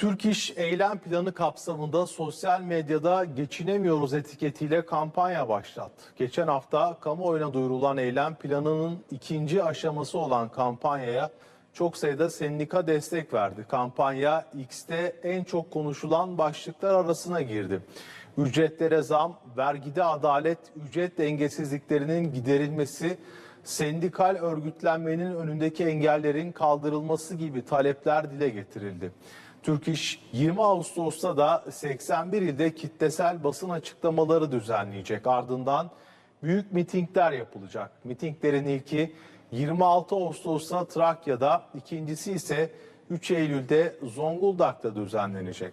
Türk İş eylem planı kapsamında sosyal medyada geçinemiyoruz etiketiyle kampanya başlattı. Geçen hafta kamuoyuna duyurulan eylem planının ikinci aşaması olan kampanyaya çok sayıda sendika destek verdi. Kampanya X'te en çok konuşulan başlıklar arasına girdi. Ücretlere zam, vergide adalet, ücret dengesizliklerinin giderilmesi, sendikal örgütlenmenin önündeki engellerin kaldırılması gibi talepler dile getirildi. Türk İş 20 Ağustos'ta da 81 ilde kitlesel basın açıklamaları düzenleyecek. Ardından büyük mitingler yapılacak. Mitinglerin ilki 26 Ağustos'ta Trakya'da, ikincisi ise 3 Eylül'de Zonguldak'ta düzenlenecek.